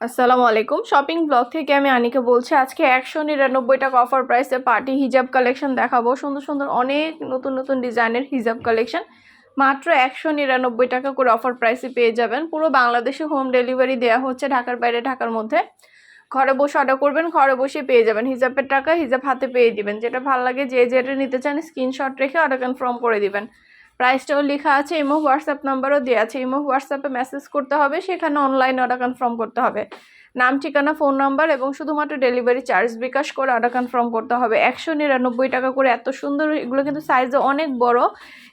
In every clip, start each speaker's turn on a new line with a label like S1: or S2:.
S1: আসসালামু আলাইকুম। Shopping blog থেকে আমি আনিকা বলছি, আজকে একশো নিরানব্বই টাকা অফার প্রাইসে পার্টি হিজাব কালেকশন দেখাবো। সুন্দর সুন্দর অনেক নতুন নতুন ডিজাইনের হিজাব কালেকশন। মাত্র একশো নিরানব্বই টাকা করে অফার প্রাইসে পেয়ে যাবেন। পুরো বাংলাদেশে হোম ডেলিভারি দেওয়া হচ্ছে ঢাকার বাইরে, ঢাকার মধ্যে। ঘরে বসে অর্ডার করবেন, ঘরে বসে পেয়ে যাবেন। হিজাবের টাকা হিজাব হাতে পেয়ে দিবেন। যেটা ভালো লাগে যে যেটা নিতে চান স্ক্রিনশট রেখে অর্ডার কনফার্ম করে দিবেন। প্রাইসটাও লেখা আছে, ইমো হোয়াটসঅ্যাপ নাম্বারও দেওয়া আছে, ইমো হোয়াটসঅ্যাপে মেসেজ করতে হবে, সেখানে অনলাইন অর্ডার কনফার্ম করতে হবে। নাম, ঠিকানা ফোন নাম্বার এবং শুধুমাত্র ডেলিভারি চার্জ বিকাশ করে অর্ডার কনফার্ম করতে হবে। একশো নিরানব্বই টাকা করে এত সুন্দর, এগুলো কিন্তু সাইজে অনেক বড়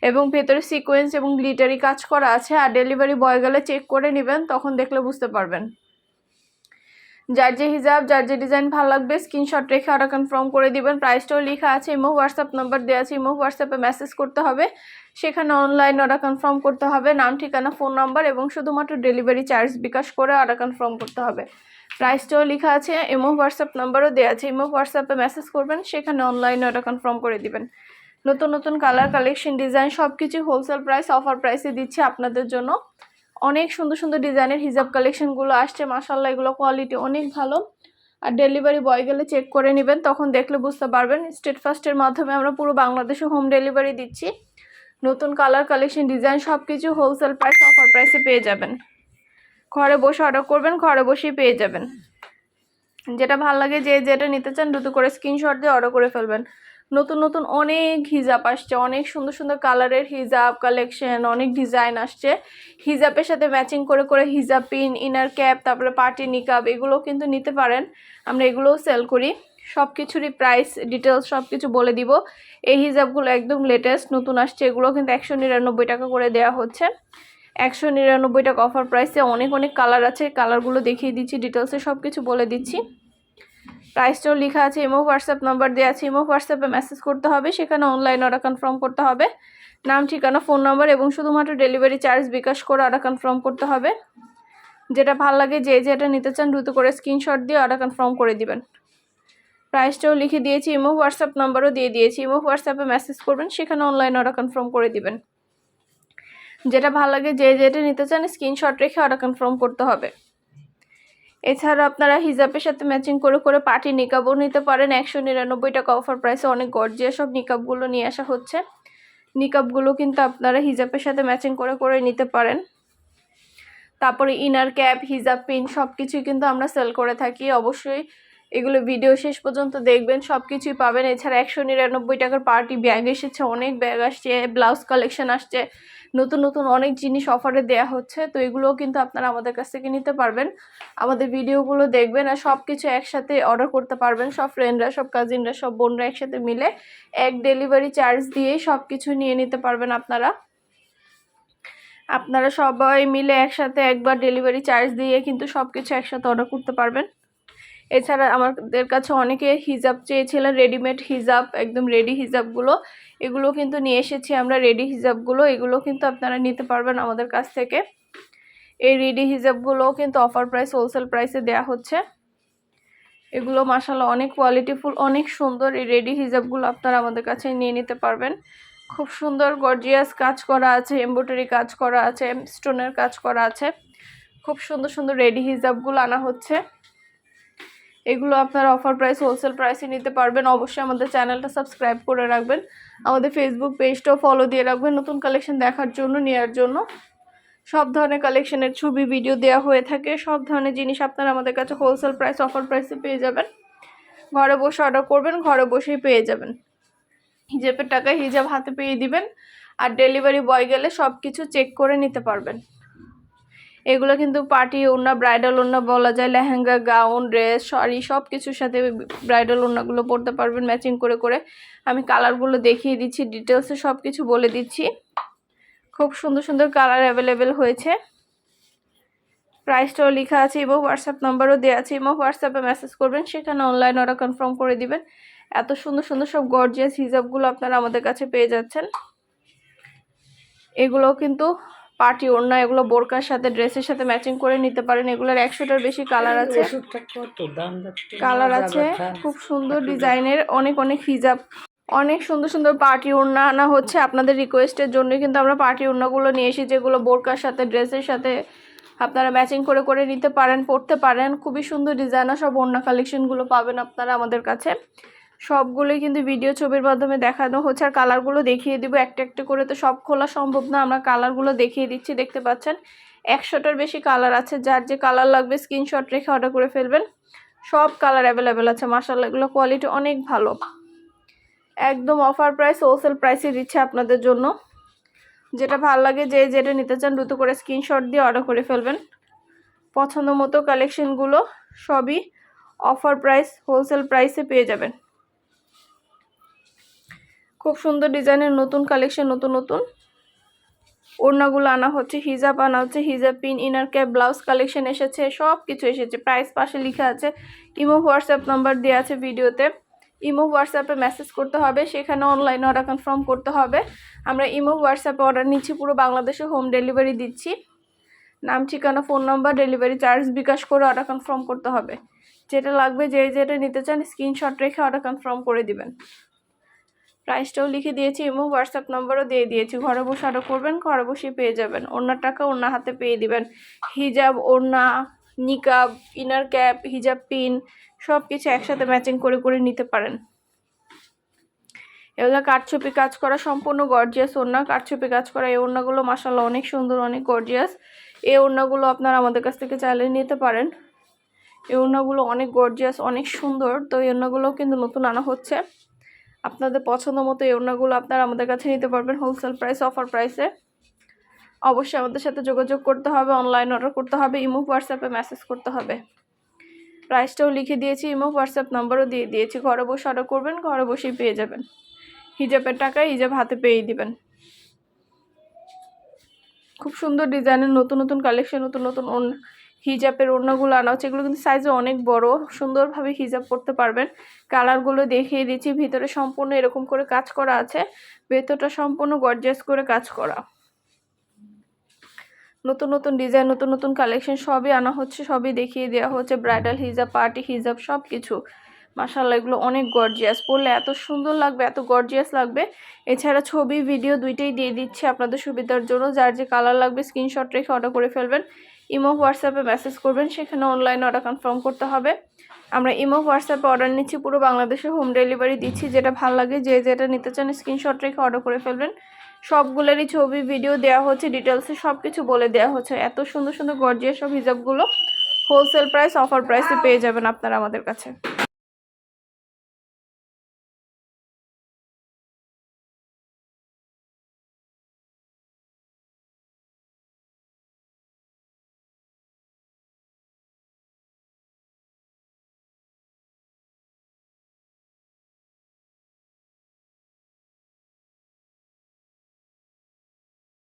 S1: এবং ভেতরে সিকোয়েন্স এবং গ্লিটারি কাজ করা আছে। আর ডেলিভারি বয় গেলে চেক করে নেবেন, তখন দেখলে বুঝতে পারবেন। যার যে হিজাব, যার যে ডিজাইন ভালো লাগবে স্ক্রিনশট রেখে অর্ডার কনফার্ম করে দিবেন। প্রাইসটাও লেখা আছে ইমো হোয়াটসঅ্যাপ নাম্বার দেওয়া আছে ইমো হোয়াটসঅ্যাপে মেসেজ করতে হবে। সেখানে অনলাইন অর্ডার কনফার্ম করতে হবে, নাম, ঠিকানা ফোন নাম্বার এবং শুধুমাত্র ডেলিভারি চার্জ বিকাশ করে অর্ডার কনফার্ম করতে হবে। প্রাইসটাও লেখা আছে ইমো হোয়াটসঅ্যাপ নাম্বারও দেওয়া আছে ইমো হোয়াটসঅ্যাপে মেসেজ করবেন, সেখানে অনলাইন অর্ডার কনফার্ম করে দিবেন। নতুন নতুন কালার কালেকশন ডিজাইন সব কিছু হোলসেল প্রাইস অফার প্রাইসে দিচ্ছি আপনাদের জন্য। অনেক সুন্দর সুন্দর ডিজাইনের হিজাব কালেকশনগুলো আসছে মাসাল্লাহ এগুলো কোয়ালিটি অনেক ভালো। আর ডেলিভারি বয় গেলে চেক করে নেবেন, তখন দেখলে বুঝতে পারবেন। স্টেট ফার্স্টের মাধ্যমে আমরা পুরো বাংলাদেশে হোম ডেলিভারি দিচ্ছি। নতুন কালার কালেকশন ডিজাইন সব কিছু হোলসেল প্রাইস অফার প্রাইসে পেয়ে যাবেন। ঘরে বসে অর্ডার করবেন, ঘরে বসেই পেয়ে যাবেন। যেটা ভালো লাগে যে যেটা নিতে চান, দ্রুত করে স্ক্রিনশট দিয়ে অর্ডার করে ফেলবেন। নতুন নতুন অনেক হিজাব আসছে, অনেক সুন্দর সুন্দর কালারের হিজাব কালেকশন অনেক ডিজাইন আসছে। হিজাবের সাথে ম্যাচিং করে করে হিজাব পিন ইনার ক্যাপ তারপরে পার্টি নিকাব এগুলো কিন্তু নিতে পারেন। আমরা এগুলোও সেল করি। সব কিছুরই প্রাইস ডিটেলস সব কিছু বলে দিব। এই হিজাবগুলো একদম লেটেস্ট নতুন আসছে এগুলো কিন্তু একশো নিরানব্বই টাকা করে দেওয়া হচ্ছে। একশো নিরানব্বই টাকা অফার প্রাইসে অনেক অনেক কালার আছে কালারগুলো দেখিয়ে দিচ্ছি ডিটেলসে সব কিছু বলে দিচ্ছি। প্রাইসটাও লেখা আছে ইমো হোয়াটসঅ্যাপ নাম্বার দেওয়া আছে ইমো হোয়াটসঅ্যাপে মেসেজ করতে হবে, সেখানে অনলাইন অর্ডার কনফার্ম করতে হবে। নাম, ঠিকানা ফোন নাম্বার এবং শুধুমাত্র ডেলিভারি চার্জ বিকাশ করে অর্ডার কনফার্ম করতে হবে। যেটা ভালো লাগে, যে যেটা নিতে চান দ্রুত করে স্ক্রিনশট দিয়ে অর্ডার কনফার্ম করে দিবেন। প্রাইসটাও লিখে দিয়েছি ইমো হোয়াটসঅ্যাপ নাম্বারও দিয়ে দিয়েছি। ইমো হোয়াটসঅ্যাপে মেসেজ করবেন, সেখানে অনলাইন অর্ডার কনফার্ম করে দিবেন। যেটা ভালো লাগে, যে যেটা নিতে চান স্ক্রিনশট রেখে অর্ডার কনফার্ম করতে হবে। এছাড়া আপনারা হিজাবের সাথে ম্যাচিং করে করে পার্টি নিকাবও নিতে পারেন। একশো নিরানব্বই টাকা অফার প্রাইসে অনেক গর্জিয়া সব নিকাবগুলো নিয়ে আসা হচ্ছে। নিকাবগুলো কিন্তু আপনারা হিজাবের সাথে ম্যাচিং করে করে নিতে পারেন। তারপরে ইনার ক্যাপ হিজাব পিন সব কিছুই কিন্তু আমরা সেল করে থাকি। অবশ্যই এগুলো ভিডিও শেষ পর্যন্ত দেখবেন সব কিছুই পাবেন। এছাড়া একশো নিরানব্বই টাকার পার্টি ব্যাগ এসেছে, অনেক ব্যাগ আসছে ব্লাউজ কালেকশন আসছে, নতুন নতুন অনেক জিনিস অফারে দেয়া হচ্ছে। তো এগুলোও কিন্তু আপনারা আমাদের কাছ থেকে নিতে পারবেন। আমাদের ভিডিওগুলো দেখবেন আর সব কিছু একসাথে অর্ডার করতে পারবেন। সব ফ্রেন্ডরা সব কাজিনরা সব বোনরা একসাথে মিলে এক ডেলিভারি চার্জ দিয়েই সব কিছু নিয়ে নিতে পারবেন আপনারা। আপনারা সবাই মিলে একসাথে একবার ডেলিভারি চার্জ দিয়ে কিন্তু সব কিছু একসাথে অর্ডার করতে পারবেন। এছাড়া আমাদের কাছে অনেকে হিজাব চেয়েছিলেন রেডিমেড হিজাব, একদম রেডি হিজাবগুলো। এগুলো কিন্তু নিয়ে এসেছি আমরা রেডি হিজাবগুলো। এগুলো কিন্তু আপনারা নিতে পারবেন আমাদের কাছ থেকে। এই রেডি হিজাবগুলোও কিন্তু অফার প্রাইস হোলসেল প্রাইসে দেয়া হচ্ছে। এগুলো মাসাল্লাহ অনেক কোয়ালিটিফুল অনেক সুন্দর। এই রেডি হিজাবগুলো আপনারা আমাদের কাছে নিয়ে নিতে পারবেন। খুব সুন্দর গর্জিয়াস কাজ করা আছে এমব্রয়ডারি কাজ করা আছে স্টোনের কাজ করা আছে। খুব সুন্দর সুন্দর রেডি হিজাবগুলো আনা হচ্ছে। এগুলো আপনারা অফার প্রাইস হোলসেল প্রাইসে নিতে পারবেন। অবশ্যই আমাদের চ্যানেলটা সাবস্ক্রাইব করে রাখবেন। আমাদের ফেসবুক পেজটাও ফলো দিয়ে রাখবেন নতুন কালেকশন দেখার জন্য নেওয়ার জন্য। সব ধরনের কালেকশনের ছবি ভিডিও দেওয়া হয়ে থাকে। সব ধরনের জিনিস আপনারা আমাদের কাছে হোলসেল প্রাইস অফার প্রাইসে পেয়ে যাবেন। ঘরে বসে অর্ডার করবেন, ঘরে বসেই পেয়ে যাবেন। হিজাবের টাকা হিজাব হাতে পেয়ে দিবেন। আর ডেলিভারি বয় গেলে সব কিছু চেক করে নিতে পারবেন। এগুলো কিন্তু পার্টি ওড়না ব্রাইডাল ওড়না বলা যায়, লেহেঙ্গা গাউন ড্রেস শাড়ি সব কিছুর সাথে ব্রাইডাল ওড়নাগুলো পরতে পারবেন ম্যাচিং করে করে। আমি কালারগুলো দেখিয়ে দিচ্ছি ডিটেলসে সব কিছু বলে দিচ্ছি। খুব সুন্দর সুন্দর কালার অ্যাভেলেবেল হয়েছে। প্রাইসটাও লেখা আছে, এবং হোয়াটসঅ্যাপ নাম্বারও দেওয়া আছে, এবং হোয়াটসঅ্যাপে মেসেজ করবেন, সেখানে অনলাইন অর্ডার কনফার্ম করে দিবেন। এত সুন্দর সুন্দর সব গর্জিয়াস হিজাবগুলো আপনারা আমাদের কাছে পেয়ে যাচ্ছেন। এগুলো কিন্তু পার্টি ওড়না এগুলো বোরকার সাথে ড্রেসের সাথে ম্যাচিং করে নিতে পারেন। এগুলোর একশোটার বেশি কালার আছে। কালার আছে। খুব সুন্দর ডিজাইনের অনেক অনেক হিজাব অনেক সুন্দর সুন্দর পার্টি ওড়না আনা হচ্ছে আপনাদের রিকোয়েস্টের জন্য কিন্তু আমরা পার্টি ওড়নাগুলো নিয়ে এসেছি যেগুলো বোরকার সাথে ড্রেসের সাথে আপনারা ম্যাচিং করে করে নিতে পারেন পড়তে পারেন। খুবই সুন্দর ডিজাইনার সব ওড়না কালেকশনগুলো পাবেন আপনারা আমাদের কাছে। সবগুলোই কিন্তু ভিডিও ছবির মাধ্যমে দেখানো হচ্ছে। আর কালারগুলো দেখিয়ে দিব। একটা একটা করে তো সব খোলা সম্ভব না। আমরা কালারগুলো দেখিয়ে দিচ্ছি, দেখতে পাচ্ছেন? একশোটার বেশি কালার আছে। যার যে কালার লাগবে স্ক্রিনশট রেখে অর্ডার করে ফেলবেন। সব কালার অ্যাভেলেবেল আছে। মাসাল্লাহ এগুলো কোয়ালিটি অনেক ভালো। একদম অফার প্রাইস হোলসেল প্রাইসে দিচ্ছে আপনাদের জন্য। যেটা ভালো লাগে, যে যেটা নিতে চান, দ্রুত করে স্ক্রিনশট দিয়ে অর্ডার করে ফেলবেন। পছন্দ মতো কালেকশনগুলো সবই অফার প্রাইস হোলসেল প্রাইসে পেয়ে যাবেন। খুব সুন্দর ডিজাইনের নতুন কালেকশন, নতুন নতুন। ওড়নাগুলো আনা হচ্ছে, হিজাব আনা হচ্ছে, হিজাব pin inner cap blouse collection এসেছে সব কিছু এসেছে। প্রাইস পাশে লেখা আছে, ইমো হোয়াটসঅ্যাপ নাম্বার দেওয়া আছে ভিডিওতে। ইমো হোয়াটসঅ্যাপে মেসেজ করতে হবে, সেখানে অনলাইনে অর্ডার কনফার্ম করতে হবে। আমরা ইমো হোয়াটসঅ্যাপে অর্ডার নিচ্ছি, পুরো বাংলাদেশে হোম ডেলিভারি দিচ্ছি। নাম, ঠিকানা phone number delivery charge bKash করে অর্ডার কনফার্ম করতে হবে। যেটা লাগবে, যে যেটা নিতে চান স্ক্রিনশট রেখে অর্ডার কনফার্ম করে দিবেন। প্রাইসটাও লিখে দিয়েছি এবং হোয়াটসঅ্যাপ নম্বরও দিয়ে দিয়েছি। ঘরে বসে আরও করবেন, ঘরে বসে পেয়ে যাবেন। ওনার টাকা ওনার হাতে পেয়ে দিবেন। হিজাব, ওড়না, নিকাব ইনার ক্যাপ হিজাব পিন সব কিছু একসাথে ম্যাচিং করে করে নিতে পারেন। এগুলো কাঠছুপি কাজ করা, সম্পূর্ণ গর্জিয়াস ওড়না। কাঠছুপি কাজ করা, এই ওড়নাগুলো মাসাল্লাহ অনেক সুন্দর, অনেক গর্জিয়াস এই ওড়নাগুলো আপনারা আমাদের কাছ থেকে চাইলে নিতে পারেন। এই ওড়নাগুলো অনেক গর্জিয়াস অনেক সুন্দর। তো এই ওড়নাগুলোও কিন্তু নতুন আনা হচ্ছে। আপনাদের পছন্দ মতো এই ওড়নাগুলো আপনারা আমাদের কাছে নিতে পারবেন হোলসেল প্রাইস অফার প্রাইসে অবশ্যই আমাদের সাথে যোগাযোগ করতে হবে অনলাইন অর্ডার করতে হবে, ইমো হোয়াটসঅ্যাপে মেসেজ করতে হবে। প্রাইসটাও লিখে দিয়েছি, ইমো হোয়াটসঅ্যাপ নাম্বারও দিয়ে দিয়েছি। ঘরে বসে অর্ডার করবেন, ঘরে বসেই পেয়ে যাবেন। হিজাবের টাকায় হিজাব হাতে পেয়ে দিবেন। খুব সুন্দর ডিজাইনের নতুন নতুন কালেকশন নতুন নতুন হিজাবের ওড়নাগুলো আনা হচ্ছে। এগুলো কিন্তু সাইজে অনেক বড়। সুন্দরভাবে হিজাব করতে পারবেন। কালারগুলো দেখিয়ে দিচ্ছি। ভিতরে সম্পূর্ণ এরকম করে কাজ করা আছে। ভেতরটা সম্পূর্ণ গর্জিয়াস করে কাজ করা। নতুন নতুন ডিজাইন নতুন নতুন কালেকশন সবই আনা হচ্ছে। সবই দেখিয়ে দেওয়া হচ্ছে। ব্রাইডাল হিজাব পার্টি হিজাব সব কিছু মাসাল্লাহ এগুলো অনেক গর্জিয়াস পরলে এত সুন্দর লাগবে, এত গর্জিয়াস লাগবে। এছাড়া ছবি ভিডিও দুইটাই দিয়ে দিচ্ছে আপনাদের সুবিধার জন্য। যার যে কালার লাগবে স্ক্রিনশট রেখে অর্ডার করে ফেলবেন। ইমো হোয়াটসঅ্যাপে মেসেজ করবেন, সেখানে অনলাইন অর্ডার কনফার্ম করতে হবে। আমরা ইমো হোয়াটসঅ্যাপে অর্ডার নিচ্ছি, পুরো বাংলাদেশে হোম ডেলিভারি দিচ্ছি, যেটা ভালো লাগে। যে যেটা নিতে চান স্ক্রিনশট রেখে অর্ডার করে ফেলবেন। সবগুলোরই ছবি ভিডিও দেওয়া হচ্ছে ডিটেলসে সব কিছু বলে দেওয়া হচ্ছে। এত সুন্দর সুন্দর গর্জিয়াস সব হিজাবগুলো হোলসেল প্রাইস অফার প্রাইসে পেয়ে যাবেন আপনারা আমাদের কাছে।